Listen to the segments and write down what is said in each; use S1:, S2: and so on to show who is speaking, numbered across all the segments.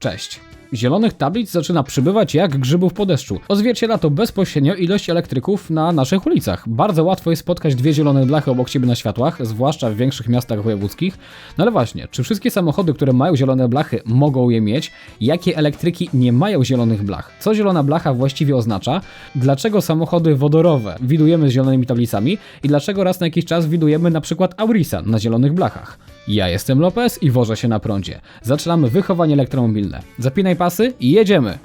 S1: Cześć. Zielonych tablic zaczyna przybywać jak grzybów po deszczu. Odzwierciedla to bezpośrednio ilość elektryków na naszych ulicach. Bardzo łatwo jest spotkać dwie zielone blachy obok siebie na światłach, zwłaszcza w większych miastach wojewódzkich. No ale właśnie, czy wszystkie samochody, które mają zielone blachy, mogą je mieć? Jakie elektryki nie mają zielonych blach? Co zielona blacha właściwie oznacza? Dlaczego samochody wodorowe widujemy z zielonymi tablicami? I dlaczego raz na jakiś czas widujemy na przykład Aurisa na zielonych blachach? Ja jestem Lopez i wożę się na prądzie. Zaczynamy wychowanie elektromobilne. Zapinaj pasy i jedziemy!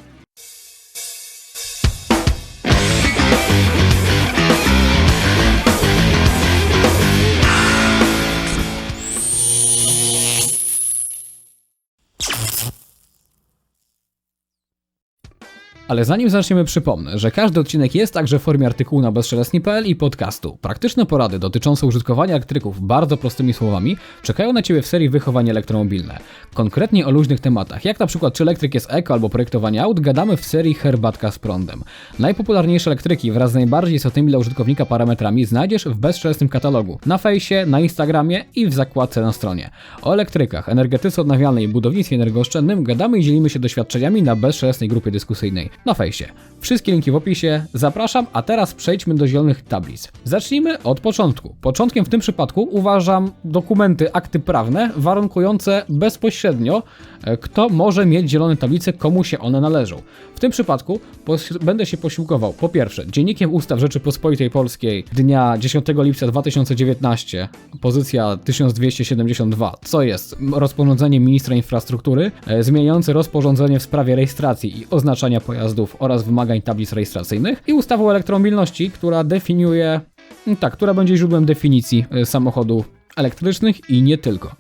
S1: Ale zanim zaczniemy, przypomnę, że każdy odcinek jest także w formie artykułu na bezszelestni.pl i podcastu. Praktyczne porady dotyczące użytkowania elektryków bardzo prostymi słowami czekają na Ciebie w serii Wychowanie elektromobilne. Konkretnie o luźnych tematach, jak na przykład czy elektryk jest eko albo projektowanie aut, gadamy w serii Herbatka z prądem. Najpopularniejsze elektryki wraz z najbardziej istotnymi dla użytkownika parametrami znajdziesz w bezszelestnym katalogu, na fejsie, na Instagramie i w zakładce na stronie. O elektrykach, energetyce odnawialnej i budownictwie energooszczędnym gadamy i dzielimy się doświadczeniami na bezszelestnej grupie dyskusyjnej na fejsie. Wszystkie linki w opisie. Zapraszam, a teraz przejdźmy do zielonych tablic. Zacznijmy od początku. Początkiem w tym przypadku uważam dokumenty, akty prawne warunkujące bezpośrednio, e, kto może mieć zielone tablice, komu się one należą. W tym przypadku będę się posiłkował po pierwsze Dziennikiem Ustaw Rzeczypospolitej Polskiej dnia 10 lipca 2019, pozycja 1272, co jest rozporządzenie ministra infrastruktury e, zmieniające rozporządzenie w sprawie rejestracji i oznaczania pojazdów oraz wymagań tablic rejestracyjnych i ustawą o elektromobilności, która definiuje, tak, która będzie źródłem definicji e, samochodów elektrycznych i nie tylko.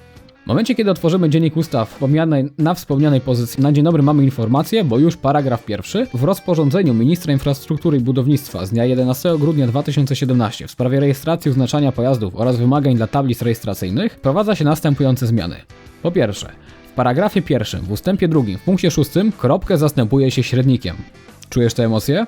S1: W momencie, kiedy otworzymy dziennik ustaw wspomnianej, na wspomnianej pozycji, na dzień dobry mamy informację, bo już paragraf pierwszy w rozporządzeniu ministra infrastruktury i budownictwa z dnia 11 grudnia 2017 w sprawie rejestracji oznaczania pojazdów oraz wymagań dla tablic rejestracyjnych wprowadza się następujące zmiany. Po pierwsze, paragrafie pierwszym, w ustępie drugim, w punkcie szóstym, kropkę zastępuje się średnikiem. Czujesz te emocje?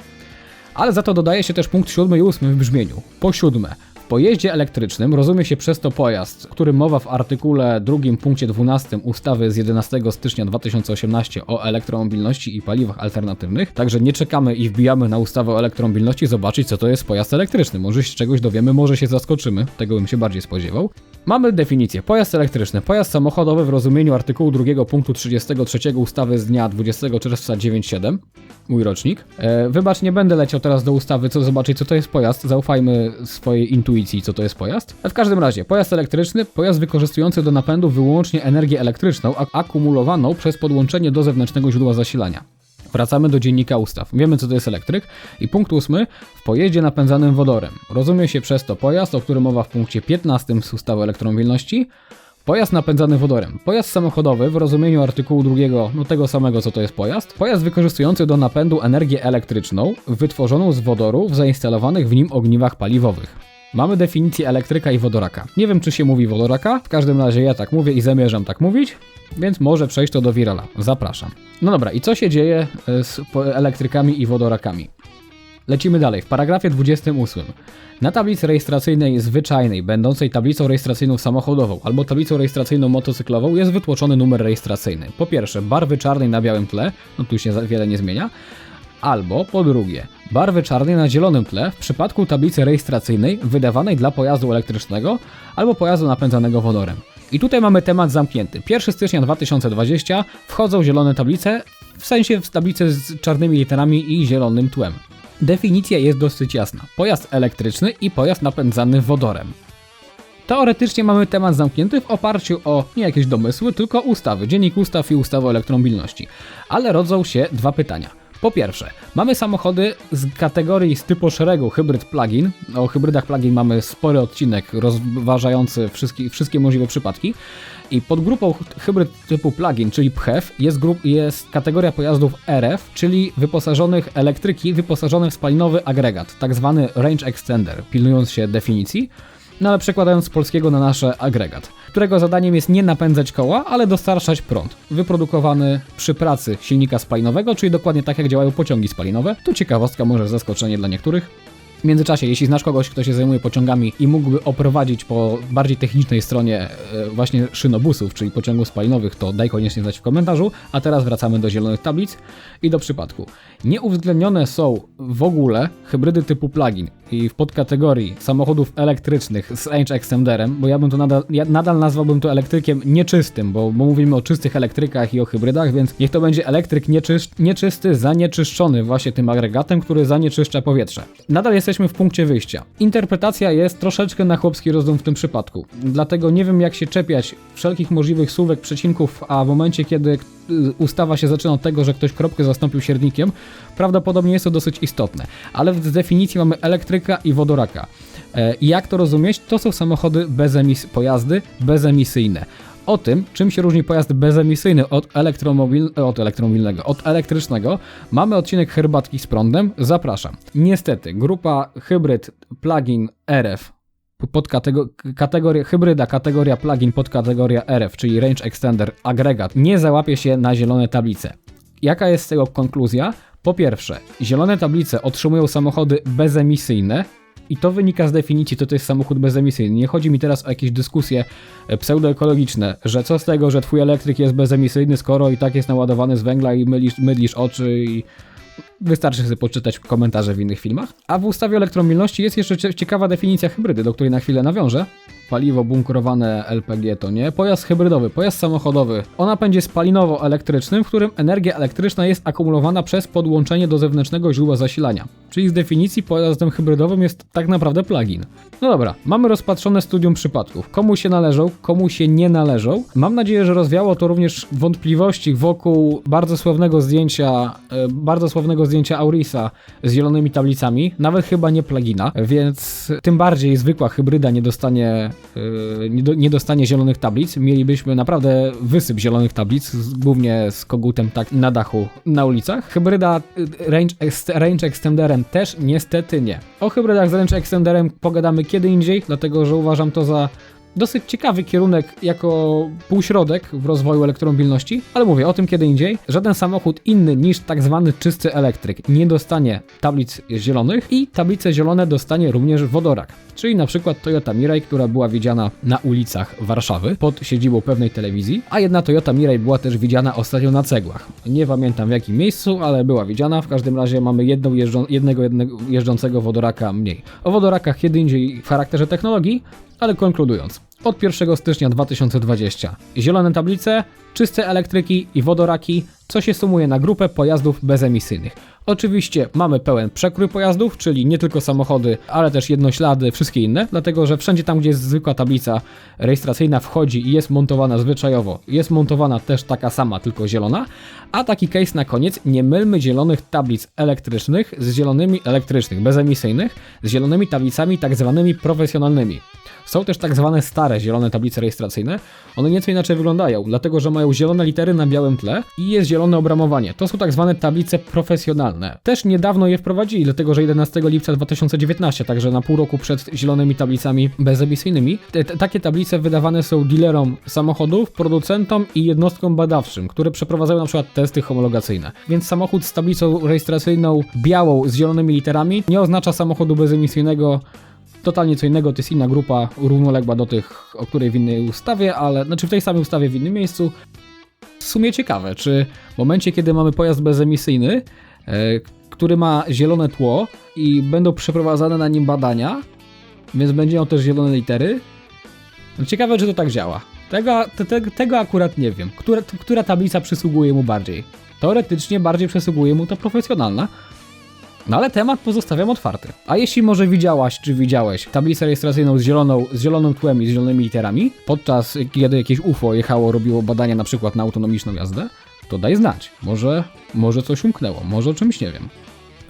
S1: Ale za to dodaje się też punkt siódmy i ósmy w brzmieniu. Po siódme, pojeździe elektrycznym rozumie się przez to pojazd, o którym mowa w artykule 2 punkcie 12 ustawy z 11 stycznia 2018 o elektromobilności i paliwach alternatywnych. Także nie czekamy i wbijamy na ustawę o elektromobilności zobaczyć co to jest pojazd elektryczny. Może się czegoś dowiemy, może się zaskoczymy, tego bym się bardziej spodziewał. Mamy definicję. Pojazd elektryczny. Pojazd samochodowy w rozumieniu artykułu 2 punktu 33 ustawy z dnia 20 czerwca 97. Mój rocznik. E, wybacz, nie będę leciał teraz do ustawy, co zobaczyć, co to jest pojazd. Zaufajmy swojej intuicji, co to jest pojazd. A w każdym razie, pojazd elektryczny, pojazd wykorzystujący do napędu wyłącznie energię elektryczną, akumulowaną przez podłączenie do zewnętrznego źródła zasilania. Wracamy do dziennika ustaw. Wiemy, co to jest elektryk. I punkt ósmy. W pojeździe napędzanym wodorem. Rozumie się przez to pojazd, o którym mowa w punkcie 15 z ustawy elektromobilności. Pojazd napędzany wodorem. Pojazd samochodowy w rozumieniu artykułu drugiego, no tego samego co to jest pojazd. Pojazd wykorzystujący do napędu energię elektryczną, wytworzoną z wodoru w zainstalowanych w nim ogniwach paliwowych. Mamy definicję elektryka i wodoraka. Nie wiem, czy się mówi wodoraka, w każdym razie ja tak mówię i zamierzam tak mówić, więc może przejść to do virala. Zapraszam. No dobra, i co się dzieje e, z elektrykami i wodorakami? Lecimy dalej. W paragrafie 28. Na tablicy rejestracyjnej zwyczajnej, będącej tablicą rejestracyjną samochodową albo tablicą rejestracyjną motocyklową jest wytłoczony numer rejestracyjny. Po pierwsze, barwy czarnej na białym tle, no tu się wiele nie zmienia, albo po drugie, barwy czarnej na zielonym tle w przypadku tablicy rejestracyjnej wydawanej dla pojazdu elektrycznego albo pojazdu napędzanego wodorem. I tutaj mamy temat zamknięty. 1 stycznia 2020 wchodzą zielone tablice, w sensie w tablice z czarnymi literami i zielonym tłem. Definicja jest dosyć jasna. Pojazd elektryczny i pojazd napędzany wodorem. Teoretycznie mamy temat zamknięty w oparciu o nie jakieś domysły, tylko ustawy, dziennik ustaw i ustawę o elektromobilności. Ale rodzą się dwa pytania. Po pierwsze, mamy samochody z kategorii z typu szeregu hybryd plug-in. O hybrydach plug-in mamy spory odcinek rozważający wszystkie, wszystkie możliwe przypadki. I pod grupą hybryd typu plug-in, czyli PHEV, jest, grup, jest kategoria pojazdów RF, czyli wyposażonych elektryki, wyposażonych w spalinowy agregat, tak zwany range extender, pilnując się definicji. No ale przekładając z polskiego na nasze agregat, którego zadaniem jest nie napędzać koła, ale dostarczać prąd, wyprodukowany przy pracy silnika spalinowego, czyli dokładnie tak jak działają pociągi spalinowe. Tu ciekawostka, może zaskoczenie dla niektórych. W międzyczasie, jeśli znasz kogoś, kto się zajmuje pociągami i mógłby oprowadzić po bardziej technicznej stronie e, właśnie szynobusów, czyli pociągów spalinowych, to daj koniecznie znać w komentarzu. A teraz wracamy do zielonych tablic i do przypadku. Nie uwzględnione są w ogóle hybrydy typu plug-in i w podkategorii samochodów elektrycznych z range extenderem, bo ja bym to nadal, ja nadal nazwałbym to elektrykiem nieczystym, bo, bo mówimy o czystych elektrykach i o hybrydach, więc niech to będzie elektryk nieczysz, nieczysty, zanieczyszczony właśnie tym agregatem, który zanieczyszcza powietrze. Nadal jesteśmy w punkcie wyjścia. Interpretacja jest troszeczkę na chłopski rozum w tym przypadku, dlatego nie wiem jak się czepiać wszelkich możliwych słówek, przecinków, a w momencie kiedy ustawa się zaczyna od tego, że ktoś kropkę zastąpił siernikiem, prawdopodobnie jest to dosyć istotne. Ale z definicji mamy elektryka i wodoraka. E, I jak to rozumieć? To są samochody bezemis pojazdy bezemisyjne. O tym, czym się różni pojazd bezemisyjny od, elektromobil, od elektromobilnego, od elektrycznego, mamy odcinek herbatki z prądem. Zapraszam. Niestety, grupa hybryd plugin RF podkategoria kategoria, hybryda, kategoria plugin, podkategoria RF, czyli Range Extender Agregat, nie załapie się na zielone tablice. Jaka jest z tego konkluzja? Po pierwsze, zielone tablice otrzymują samochody bezemisyjne, i to wynika z definicji, to to jest samochód bezemisyjny. Nie chodzi mi teraz o jakieś dyskusje e, pseudoekologiczne, że co z tego, że twój elektryk jest bezemisyjny, skoro i tak jest naładowany z węgla i mylisz oczy i Wystarczy sobie poczytać komentarze w innych filmach. A w ustawie o elektromobilności jest jeszcze ciekawa definicja hybrydy, do której na chwilę nawiążę. Paliwo bunkrowane LPG to nie. Pojazd hybrydowy, pojazd samochodowy o napędzie spalinowo-elektrycznym, w którym energia elektryczna jest akumulowana przez podłączenie do zewnętrznego źródła zasilania. Czyli z definicji pojazdem hybrydowym jest tak naprawdę plugin. No dobra, mamy rozpatrzone studium przypadków. Komu się należą, komu się nie należą. Mam nadzieję, że rozwiało to również wątpliwości wokół bardzo sławnego zdjęcia, e, bardzo sławnego zdjęcia Aurisa z zielonymi tablicami, nawet chyba nie plugina, więc tym bardziej zwykła hybryda nie dostanie Yy, nie, do, nie dostanie zielonych tablic. Mielibyśmy naprawdę wysyp zielonych tablic, głównie z kogutem tak na dachu na ulicach. Hybryda yy, range, range extenderem też niestety nie. O hybrydach z range extenderem pogadamy kiedy indziej, dlatego że uważam to za dosyć ciekawy kierunek jako półśrodek w rozwoju elektromobilności, ale mówię o tym kiedy indziej. Żaden samochód inny niż tak zwany czysty elektryk nie dostanie tablic zielonych i tablice zielone dostanie również wodorak. Czyli na przykład Toyota Mirai, która była widziana na ulicach Warszawy pod siedzibą pewnej telewizji, a jedna Toyota Mirai była też widziana ostatnio na cegłach. Nie pamiętam w jakim miejscu, ale była widziana. W każdym razie mamy jedną jeżdżą, jednego, jednego jeżdżącego wodoraka mniej. O wodorakach kiedy indziej w charakterze technologii, ale konkludując od 1 stycznia 2020. Zielone tablice, czyste elektryki i wodoraki, co się sumuje na grupę pojazdów bezemisyjnych. Oczywiście mamy pełen przekrój pojazdów, czyli nie tylko samochody, ale też jednoślady, wszystkie inne, dlatego że wszędzie tam, gdzie jest zwykła tablica rejestracyjna wchodzi i jest montowana zwyczajowo, jest montowana też taka sama, tylko zielona, a taki case na koniec, nie mylmy zielonych tablic elektrycznych z zielonymi elektrycznych, bezemisyjnych, z zielonymi tablicami tak zwanymi profesjonalnymi. Są też tak zwane stare zielone tablice rejestracyjne. One nieco inaczej wyglądają, dlatego że mają zielone litery na białym tle i jest zielone obramowanie. To są tak zwane tablice profesjonalne. Też niedawno je wprowadzili, dlatego że 11 lipca 2019, także na pół roku przed zielonymi tablicami bezemisyjnymi. Te, te, takie tablice wydawane są dealerom samochodów, producentom i jednostkom badawczym, które przeprowadzają na przykład testy homologacyjne. Więc samochód z tablicą rejestracyjną białą z zielonymi literami nie oznacza samochodu bezemisyjnego totalnie co innego, to jest inna grupa, równoległa do tych, o której w innej ustawie, ale znaczy w tej samej ustawie w innym miejscu. W sumie ciekawe, czy w momencie, kiedy mamy pojazd bezemisyjny, który ma zielone tło i będą przeprowadzane na nim badania, więc będzie miał też zielone litery. Ciekawe, czy to tak działa. Tego, te, tego akurat nie wiem. Która, która tablica przysługuje mu bardziej? Teoretycznie bardziej przysługuje mu ta profesjonalna, no ale temat pozostawiam otwarty. A jeśli może widziałaś, czy widziałeś tablicę rejestracyjną z, zieloną, z zielonym tłem i z zielonymi literami, podczas kiedy jakieś UFO jechało, robiło badania na przykład na autonomiczną jazdę, to daj znać. Może, może coś umknęło, może o czymś nie wiem.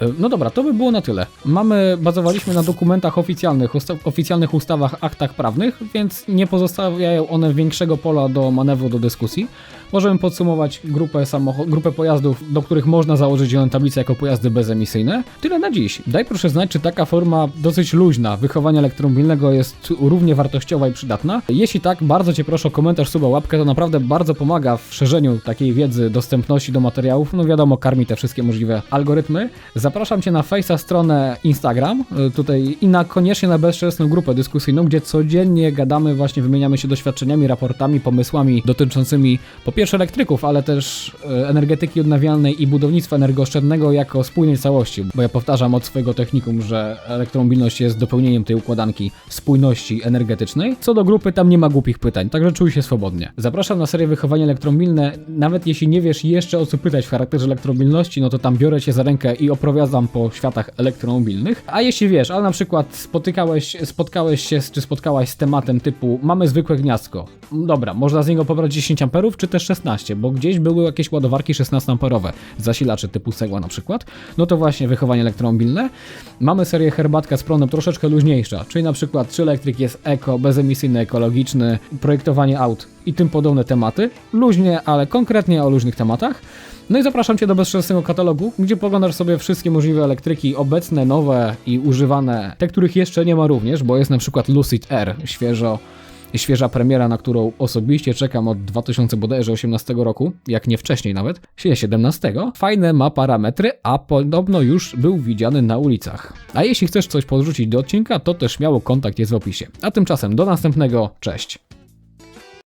S1: E, no dobra, to by było na tyle. Mamy, bazowaliśmy na dokumentach oficjalnych, usta oficjalnych ustawach, aktach prawnych, więc nie pozostawiają one większego pola do manewru, do dyskusji. Możemy podsumować grupę, grupę pojazdów, do których można założyć zielone tablice jako pojazdy bezemisyjne. Tyle na dziś. Daj proszę znać, czy taka forma dosyć luźna wychowania elektromobilnego jest równie wartościowa i przydatna. Jeśli tak, bardzo Cię proszę o komentarz, suba, łapkę, to naprawdę bardzo pomaga w szerzeniu takiej wiedzy, dostępności do materiałów. No wiadomo, karmi te wszystkie możliwe algorytmy. Zapraszam Cię na Face'a stronę Instagram, y, tutaj i na koniecznie na bezczesną grupę dyskusyjną, gdzie codziennie gadamy, właśnie wymieniamy się doświadczeniami, raportami, pomysłami dotyczącymi po pierwsze elektryków, ale też y, energetyki odnawialnej i budownictwa energooszczędnego jako spójnej całości, bo ja powtarzam od swojego technikum, że elektromobilność jest dopełnieniem tej układanki spójności energetycznej. Co do grupy, tam nie ma głupich pytań, także czuj się swobodnie. Zapraszam na serię Wychowanie Elektromobilne, nawet jeśli nie wiesz jeszcze o co pytać w charakterze elektromobilności, no to tam biorę Cię za rękę i oprowadzam po światach elektromobilnych. A jeśli wiesz, ale na przykład spotykałeś, spotkałeś się czy spotkałaś z tematem typu mamy zwykłe gniazdko, dobra, można z niego pobrać 10 amperów, czy też 16, bo gdzieś były jakieś ładowarki 16 amperowe, zasilacze typu Segła na przykład, no to właśnie wychowanie elektromobilne. Mamy serię herbatka z prądem troszeczkę luźniejsza, czyli na przykład czy elektryk jest eko, bezemisyjny, ekologiczny, projektowanie aut i tym podobne tematy. Luźnie, ale konkretnie o luźnych tematach. No i zapraszam Cię do bezczesnego katalogu, gdzie poglądasz sobie wszystkie możliwe elektryki, obecne, nowe i używane, te których jeszcze nie ma również, bo jest na przykład Lucid R, świeżo świeża premiera, na którą osobiście czekam od 2018 roku, jak nie wcześniej nawet, 17. Fajne ma parametry, a podobno już był widziany na ulicach. A jeśli chcesz coś podrzucić do odcinka, to też śmiało kontakt jest w opisie. A tymczasem do następnego, cześć.